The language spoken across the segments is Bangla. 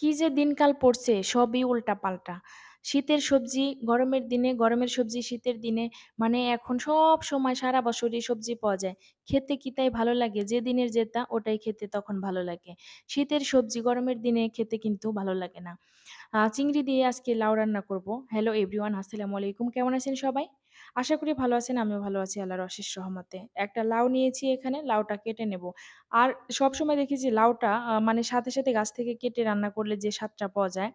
কি যে দিনকাল পড়ছে সবই উল্টাপাল্টা। শীতের সবজি গরমের দিনে, গরমের সবজি শীতের দিনে মানে এখন সবসময় সারা বছরই সবজি পাওয়া যায়। খেতে কি তাই ভালো লাগে? যে দিনের যেটা ওটাই খেতে তখন ভালো লাগে। শীতের সবজি গরমের দিনে খেতে কিন্তু ভালো লাগে না। চিংড়ি দিয়ে আজকে লাউ রান্না করব। হ্যালো এভরিওয়ান আসসালামু আলাইকুম। কেমন আছেন সবাই? আশা করি ভালো আছেন। আমিও ভালো আছি আল্লাহর অশেষ সহমতে একটা লাউ নিয়েছি এখানে, লাউটা কেটে নেব। আর সবসময় দেখি যে লাউটা মানে সাথে, সাথে গাছ থেকে কেটে রান্না করলে যে স্বাদটা পাওয়া যায়,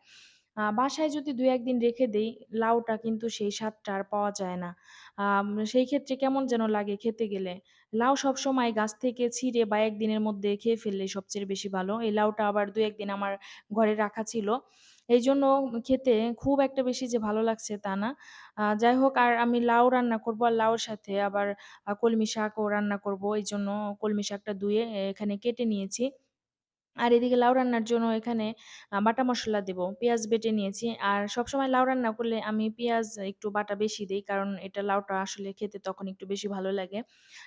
বাসায় যদি ২-১ দিন রেখে দেই, লাউটা কিন্তু সেই স্বাদটা আর পাওয়া যায় না। সেই ক্ষেত্রে কেমন যেন লাগে খেতে গেলে। লাউ সবসময় গাছ থেকে ছিঁড়ে বা ১ দিনের মধ্যে খেয়ে ফেললে সবচেয়ে বেশি ভালো। এই লাউটা আবার ২-১ দিন আমার ঘরে রাখা ছিল। এইজন্য খেতে খুব একটা বেশি যে ভালো লাগছে তা না। যাই হোক আর আমি লাউ রান্না করব আর লাউর সাথে আবার কলমি শাকও রান্না করব। এইজন্য কলমি শাকটা ধুয়ে এখানে কেটে নিয়েছি। আর এদিকে লাউ রান্নার জন্য এখানে বাটা মশলা দেব। পেঁয়াজ বেটে নিয়েছি। আর সবসময় লাউ রান্না করলে আমি পেঁয়াজ একটু বাটা বেশি দিই কারণ এটা লাউটা আসলে খেতে তখন একটু বেশি ভালো লাগে।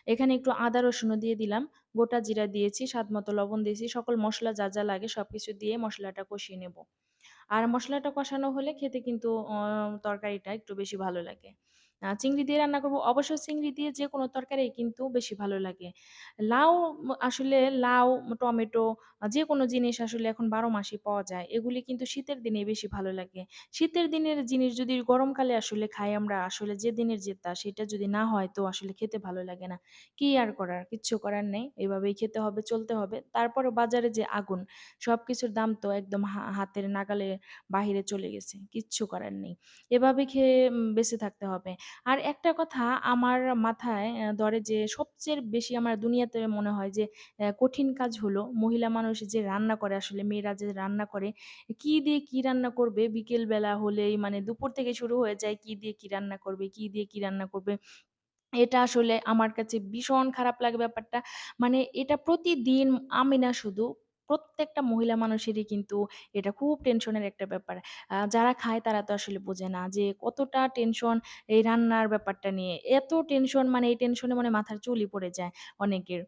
এখানে একটু আদা রসুনও দিয়ে দিলাম। গোটা জিরা দিয়েছি, স্বাদ মতো লবণ দিয়েছি। সকল মশলা যা, যা লাগে সব কিছু দিয়ে মশলাটা কষিয়ে নেব। আর মশলাটা কষানো হলে খেতে কিন্তু তরকারিটা একটু বেশি ভালো লাগে। চিংড়ি দিয়ে রান্না করব। অবশ্য চিংড়ি দিয়ে যে কোনো তরকারি কিন্তু বেশি ভালো লাগে। লাউ আসলে লাউ, টমেটো যে কোনো জিনিস আসলে এখন বারো মাসে পাওয়া যায়। এগুলি কিন্তু শীতের দিনে বেশি ভালো লাগে। শীতের দিনের জিনিস যদি গরমকালে আসলে খাই আমরা, আসলে যে দিনের যেটা সেটা যদি না হয় তো আসলে খেতে ভালো লাগে না। কি আর করার? কিচ্ছু করার নেই। এভাবেই খেতে হবে, চলতে হবে। তারপরেও বাজারে যে আগুন, সব কিছুর দাম তো একদম হাতের নাগালের বাহিরে চলে গেছে। কিচ্ছু করার নেই। এভাবে খেয়ে বেঁচে থাকতে হবে। আর একটা কথা আমার মাথায় ধরে যে সবচেয়ে বেশি আমার দুনিয়াতে মনে হয় যে কঠিন কাজ হলো মহিলা মানুষ যে রান্না করে আসলে মেয়েরা যে রান্না করে, কি দিয়ে কি রান্না করবে বিকেল বেলা হলেই মানে দুপুর থেকে শুরু হয়ে যায় কি দিয়ে কি রান্না করবে, কি দিয়ে কি রান্না করবে। এটা আসলে আমার কাছে ভীষণ খারাপ লাগে ব্যাপারটা। মানে এটা প্রতিদিন আমি না শুধু, প্রত্যেকটা মহিলা মানুষেরই কিন্তু এটা খুব টেনশনের একটা ব্যাপার। যারা খায় তারা তো আসলে বোঝে না যে কতটা টেনশন এই রান্নার ব্যাপারটা নিয়ে। এত টেনশন মানে এই টেনশনে মানে মাথার চুলই পড়ে যায় অনেকের।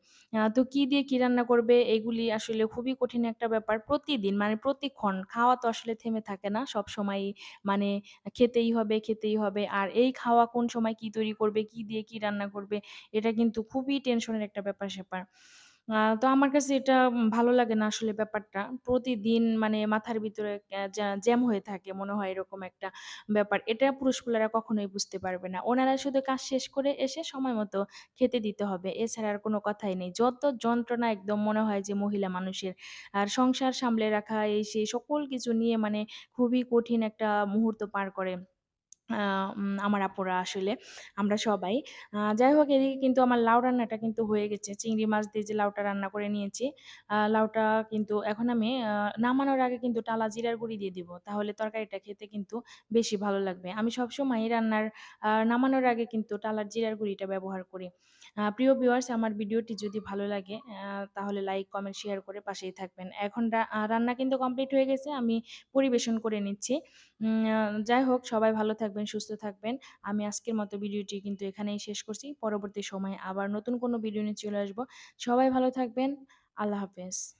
তো কি দিয়ে কি রান্না করবে এগুলি আসলে খুবই কঠিন একটা ব্যাপার। প্রতিদিন মানে প্রতিক্ষণ খাওয়া তো আসলে থেমে থাকে না। সবসময়ই মানে খেতেই হবে, খেতেই হবে। আর এই খাওয়া কোন সময় কি তৈরি করবে, কি দিয়ে কি রান্না করবে, এটা কিন্তু খুবই টেনশনের একটা ব্যাপার-স্যাপার। তো আমার কাছে এটা ভালো লাগে না আসলে ব্যাপারটা। প্রতিদিন মানে মাথার ভিতরে জ্যাম হয়ে থাকে মনে হয় এরকম একটা ব্যাপার। এটা পুরুষ-পুলারা কখনোই বুঝতে পারবে না। ওনারা শুধু কাজ শেষ করে এসে সময় মতো খেতে দিতে হবে। এছাড়া আর কোনো কথাই নেই। যত যন্ত্রণা একদম মনে হয় যে মহিলা মানুষের। আর সংসার সামলে রাখা, এই সেই সকল কিছু নিয়ে মানে খুবই কঠিন একটা মুহূর্ত পার করে। আমার আপুরা আসলে, আমরা সবাই। যাই হোক এদিকে কিন্তু আমার লাউ রান্নাটা কিন্তু হয়ে গেছে। চিংড়ি মাছ দিয়ে যে লাউটা রান্না করে নিয়েছি, লাউটা কিন্তু এখন আমি নামানোর আগে কিন্তু টালা জিরার গুঁড়ি দিয়ে দিব। তাহলে তরকারিটা খেতে কিন্তু বেশি ভালো লাগবে। আমি সবসময়ই রান্নার নামানোর আগে কিন্তু টালার জিরার গুঁড়িটা ব্যবহার করি। প্রিয় ভিউয়ার্স আমার ভিডিওটি যদি ভালো লাগে তাহলে লাইক, কমেন্ট, শেয়ার করে পাশেই থাকবেন। এখন রান্না কিন্তু কমপ্লিট হয়ে গেছে। আমি পরিবেশন করে নিচ্ছি। যাই হোক সবাই ভালো থাকবেন, সুস্থ থাকবেন। আমি আজকের মতো ভিডিওটি কিন্তু এখানেই শেষ করছি। পরবর্তী সময়ে আবার নতুন কোনো ভিডিও নিয়ে চলে আসব। সবাই ভালো থাকবেন। আল্লাহ হাফেজ।